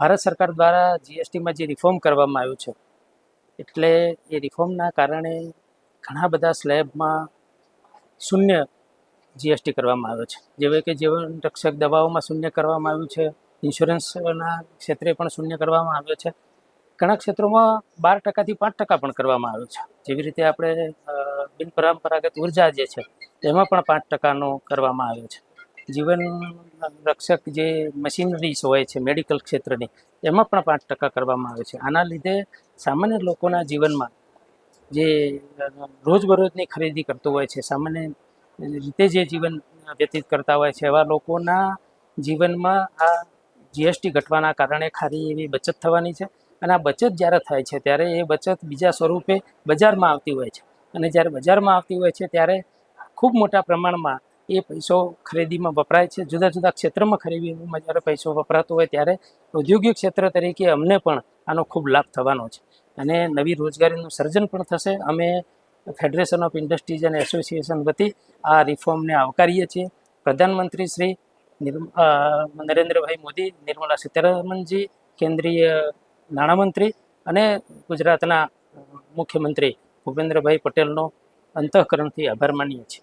ભારત સરકાર દ્વારા જીએસટીમાં જે રિફોર્મ કરવામાં આવ્યું છે, એટલે એ રિફોર્મના કારણે ઘણા બધા સ્લેબમાં શૂન્ય જીએસટી કરવામાં આવ્યો છે. જેવી કે જીવન રક્ષક દવાઓમાં શૂન્ય કરવામાં આવ્યું છે, ઇન્સ્યોરન્સના ક્ષેત્રે પણ શૂન્ય કરવામાં આવ્યો છે. ઘણા ક્ષેત્રોમાં બાર ટકાથી પાંચ ટકા પણ કરવામાં આવ્યો છે. જેવી રીતે આપણે બિનપરંપરાગત ઊર્જા જે છે, તેમાં પણ પાંચ ટકાનો કરવામાં આવ્યો છે. જીવન રક્ષક જે મશીનરીઝ હોય છે, મેડિકલ ક્ષેત્રની, એમાં પણ પાંચ ટકા કરવામાં આવે છે. આના લીધે સામાન્ય લોકોના જીવનમાં જે રોજબરોજની ખરીદી કરતો હોય છે, સામાન્ય રીતે જે જીવન વ્યતીત કરતા હોય છે, એવા લોકોના જીવનમાં આ જીએસટી ઘટવાના કારણે ખારી એવી બચત થવાની છે અને આ બચત જ્યારે થાય છે, ત્યારે એ બચત બીજા સ્વરૂપે બજારમાં આવતી હોય છે. અને જ્યારે બજારમાં આવતી હોય છે, ત્યારે ખૂબ મોટા પ્રમાણમાં એ પૈસો ખરીદીમાં વપરાય છે. જુદા જુદા ક્ષેત્રમાં ખરીદીમાં જ્યારે પૈસો વપરાતો હોય ત્યારે ઔદ્યોગિક ક્ષેત્ર તરીકે અમને પણ આનો ખૂબ લાભ થવાનો છે. અને નવી રોજગારીનું સર્જન પણ થશે. અમે ફેડરેશન ઓફ ઇન્ડસ્ટ્રીઝ અને એસોસિએશન વતી આ રિફોર્મને આવકારીએ છીએ. પ્રધાનમંત્રી શ્રી નરેન્દ્રભાઈ મોદી, નિર્મલા સીતારમણજી, કેન્દ્રીય નાણામંત્રી અને ગુજરાતના મુખ્યમંત્રી ભૂપેન્દ્રભાઈ પટેલનો અંતઃકરણથી આભાર માનીએ છીએ.